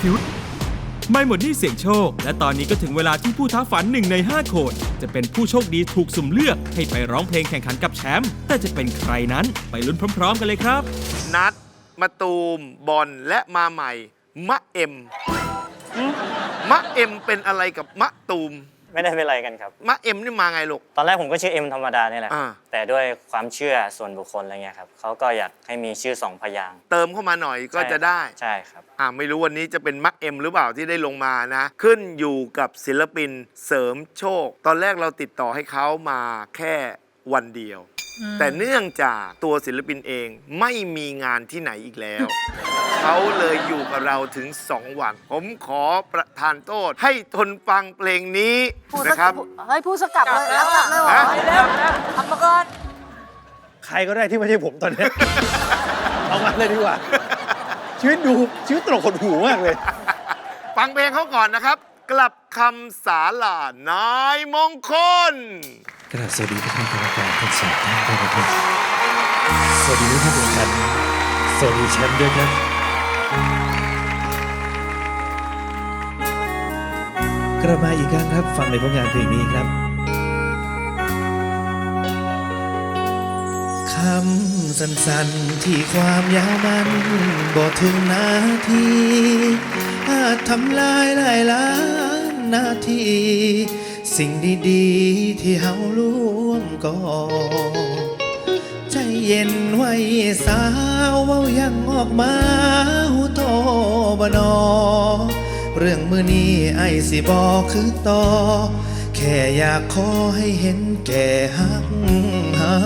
ฟิวต์ไม่หมดที่เสียงโชค และตอนนี้ก็ถึงเวลาที่ผู้ท้าฝันหนึ่งใน 5 คน จะเป็นผู้โชคดีถูกสุ่มเลือก ให้ไปร้องเพลงแข่งขันกับแชมป์แต่จะเป็นใครนั้นไปลุ้นพร้อม ๆ กันเลยครับ นัดมาตูม บอลและมาใหม่ มะเอ็ม มะเอ็มเป็นอะไรกับมะตูม ไม่ได้เป็นอะไรกันครับมะเอ็มนี่มาไงลูก ตอนแรกผมก็ชื่อเอ็มธรรมดาเนี่ยแหละครับอ่า แต่ด้วยความเชื่อส่วนบุคคลอะไรเงี้ยครับเขาก็อยากให้มีชื่อสองพยางค์เติมเข้ามาหน่อยก็จะได้ ใช่ครับ อ่าไม่รู้วันนี้จะเป็นมักเอ็มหรือเปล่าที่ได้ลงมานะ ขึ้นอยู่กับศิลปินเสริมโชค ตอนแรกเราติดต่อให้เขามาแค่วันเดียว แต่เนื่องจากตัวศิลปินเองไม่มีงานที่ไหนอีกแล้ว เขาเลยอยู่กับเราถึง 2 วัน ผมขอประทานโทษให้ทนฟังเพลงนี้พูดสันะกครับ เฮ้ยพูดสกลับเลยแล้วกลับเลยเหรอฮะเร็วทำมาก่อนใครก็ได้ที่ไม่ใช่ผมตอนเนี้ย เอามาเลยดีกว่า ชีวิตดูชีวิตตลกหดหูมากเลย ฟังเพลงเขาก่อนนะครับ กลับคำสาลานายมงคล กราบสวัสดีทุกท่านกรรมการทั้งสองท่านด้วยนะครับสวัสดีท่านทุกท่านสวัสดีแชมป์ด้วยครับกลับมาอีกครั้งครับ ฟังในผลงานเพลงนี้ครับคำสั้นๆที่ความยาวมันบอกถึงนาที อาจทำลายหลายล้านนาที สิ่งดีๆ ที่เฮาร่วมก่อ ใจเย็นไว้สาวเว้ายังออกมาหูโตบนอ เรื่องมือนี้ไอ้สิบอกคือต่อ แค่อยากขอให้เห็นแก่ฮักเฮา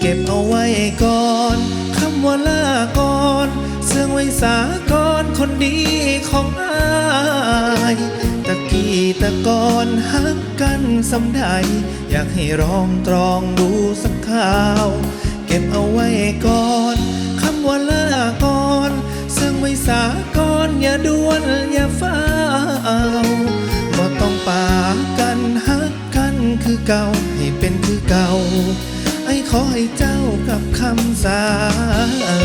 เก็บเอาไว้ก่อน คำว่าลาก่อนเสื่องไว้สาก คนดีของอายตะกี้ตะกอนฮักกันสำใด อยากให้ร้องตรองดูสักข่าว เก็บเอาไว้ก่อนคำว่าลาก่อนเสื่งไว้สากอนอย่าด่วนอย่าฟ้าวบ่ต้องปากันฮักกันคือเก่าให้เป็นคือเก่าไอ้ขอให้เจ้ากับคำสา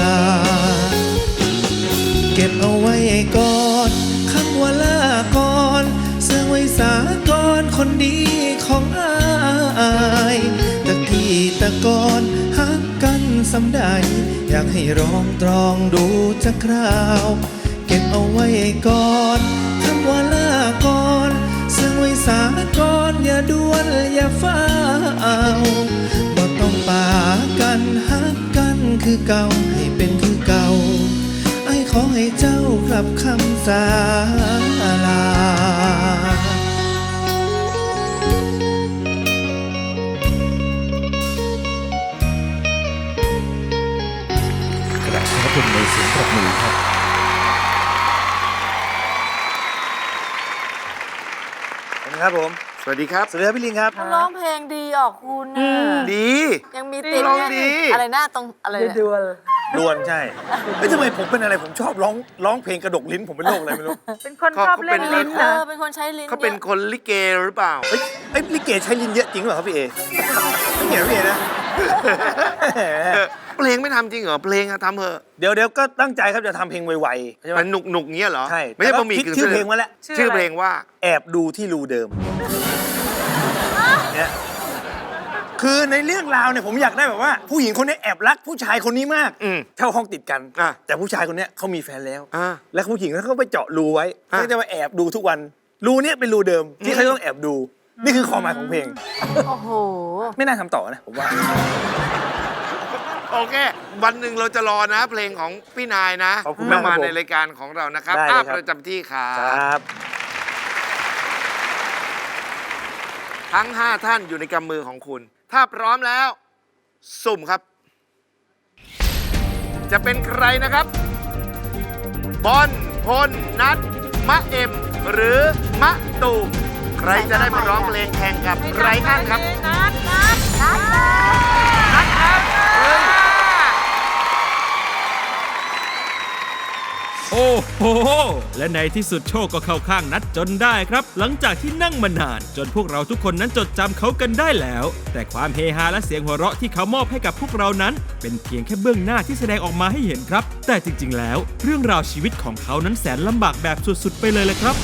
ลา ก็บเอาไว้ก่อนคำว่าลาก่อนเสื่อไว้สากอนคนดีของอายตะกี้ตะกอนฮักกันสำใดอยากให้ร้องตรองดูจะคราว เก็บเอาไว้ก่อนคำว่าลาก่อนเสื่อไว้สากอนอย่าด่วนอย่าฟ้าวบ่ต้องปากันฮักกันคือเก่า ขอให้เจ้ากลับคำสาลา กราบขอบคุณในเสียงปรบมือครับ ครับผม สวัสดีครับ สวัสดีครับพี่ลิงครับเขาร้องเพลงดีออกคุณนะดี ยังมีติดร้องดี อะไรหน้าตรงอะไรเนี่ย ดวนใช่เอ้ยทำไมผมเป็นอะไรผมชอบร้องร้องเพลงกระดกลิ้นผมเป็นโรคอะไรไม่รู้ เป็นคนชอบเล่นลิ้นเอนะอเป็นคนใช้ลิ้นเขาเป็นยอะคนลิเกหรือเปล่า เอ้ยเอ้ยลิเกใช้ลิ้นเยอะจริงเหรอครับพี่เอไม่เกี่ยวพี่เอนะ เพลงไม่ทำจริงเหรอ เพลงอะทำเถอะเดี๋ยวเดี๋ยวก็ตั้งใจครับจะทำเพลงไวๆใช่ไหมมันหนุกหนุกๆเงี้ยเหรอใช่ไม่ใช่แต่บะว่าหมี่คิดกึ่งชื่อสำเพลเร็งจมาแล้ว ชื่อเพลงว่า แอบดูที่รูเดิมเนี่ย คือในเรื่องราวเนี่ยผมอยากได้แบบว่า ผู้หญิงคนนี้แอบรักผู้ชายคนนี้มากอืมเช่าห้องติดกัน อะแต่ผู้ชายคนเนี้ยเขามีแฟนแล้ว อ่าแล้วผู้หญิงเขาก็ไปเจาะรูไว้อะ เขาจะมาแอบดูทุกวันรูเนี้ยเป็นรูเดิมที่เขาต้องแอบดู นี่คือความหมายของเพลง โอ้โห ไม่น่าทำต่อนะผมว่า โอเค วันหนึ่งเราจะรอนะเพลงของพี่นายนะขอบคุณมากมาครับผมในรายการของเรานะครับได้เลยอ้าครับประจำที่ค่ะ ครับ ทั้ง 5 ท่านอยู่ในกำมือของคุณ ถ้าพร้อมแล้ว สุ่มครับ จะเป็นใครนะครับ บอลพลนัด มะเอ็ม หรือมะตูมใครจะได้มาร้องเพลงแข่งกับไรอันครับ นัดนัดนัด และในที่สุดโชคก็เข้าข้างนัดจนได้ครับ หลังจากที่นั่งมานาน จนพวกเราทุกคนนั้นจดจำเขากันได้แล้ว แต่ความเฮฮาและเสียงหัวเราะที่เขามอบให้กับพวกเรานั้น เป็นเพียงแค่เบื้องหน้าที่แสดงออกมาให้เห็นครับ แต่จริง ๆ แล้ว เรื่องราวชีวิตของเขานั้นแสนลำบากแบบสุดๆไปเลยเลยครับ